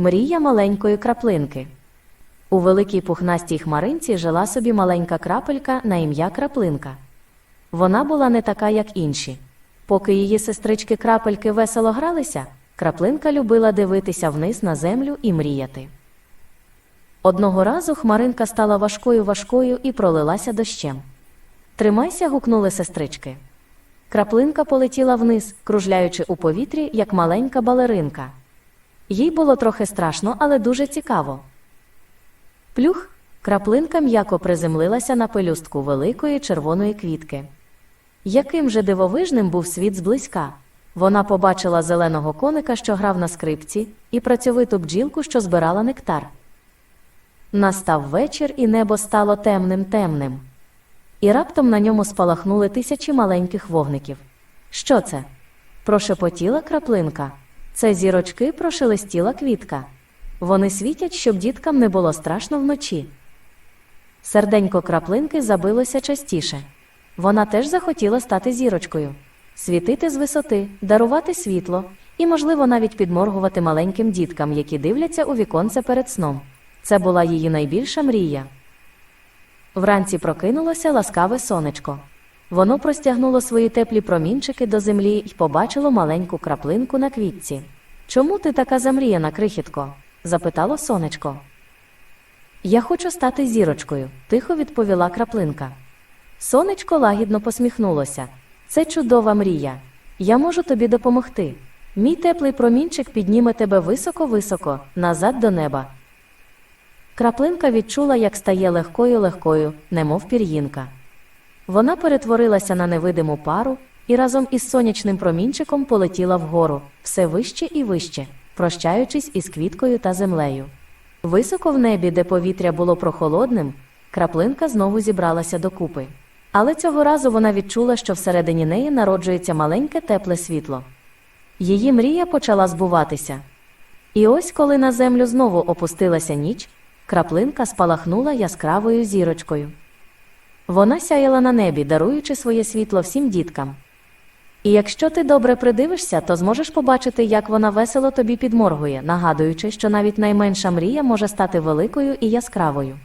Мрія маленької краплинки. У великій пухнастій хмаринці жила собі маленька крапелька на ім'я Краплинка. Вона була не така, як інші. Поки її сестрички крапельки весело гралися, краплинка любила дивитися вниз на землю і мріяти. Одного разу хмаринка стала важкою важкою і пролилася дощем. Тримайся, гукнули сестрички. Краплинка полетіла вниз, кружляючи у повітрі, як маленька балеринка. Їй було трохи страшно, але дуже цікаво. Плюх, краплинка м'яко приземлилася на пелюстку великої червоної квітки. Яким же дивовижним був світ зблизька. Вона побачила зеленого коника, що грав на скрипці, і працьовиту бджілку, що збирала нектар. Настав вечір, і небо стало темним темним. І раптом на ньому спалахнули тисячі маленьких вогників. Що це? Прошепотіла краплинка. Це зірочки прошелестіла квітка. Вони світять, щоб діткам не було страшно вночі. Серденько краплинки забилося частіше. Вона теж захотіла стати зірочкою, світити з висоти, дарувати світло і, можливо, навіть підморгувати маленьким діткам, які дивляться у віконце перед сном. Це була її найбільша мрія. Вранці прокинулося ласкаве сонечко. Воно простягнуло свої теплі промінчики до землі і побачило маленьку краплинку на квітці. Чому ти така замріяна, крихітко? запитало сонечко. Я хочу стати зірочкою, тихо відповіла краплинка. Сонечко лагідно посміхнулося. Це чудова мрія. Я можу тобі допомогти. Мій теплий промінчик підніме тебе високо-високо, назад до неба. Краплинка відчула, як стає легкою легкою, немов пір'їнка. Вона перетворилася на невидиму пару і разом із сонячним промінчиком полетіла вгору, все вище і вище, прощаючись із квіткою та землею. Високо в небі, де повітря було прохолодним, краплинка знову зібралася докупи. Але цього разу вона відчула, що всередині неї народжується маленьке тепле світло. Її мрія почала збуватися. І ось, коли на землю знову опустилася ніч, краплинка спалахнула яскравою зірочкою. Вона сяяла на небі, даруючи своє світло всім діткам. І якщо ти добре придивишся, то зможеш побачити, як вона весело тобі підморгує, нагадуючи, що навіть найменша мрія може стати великою і яскравою.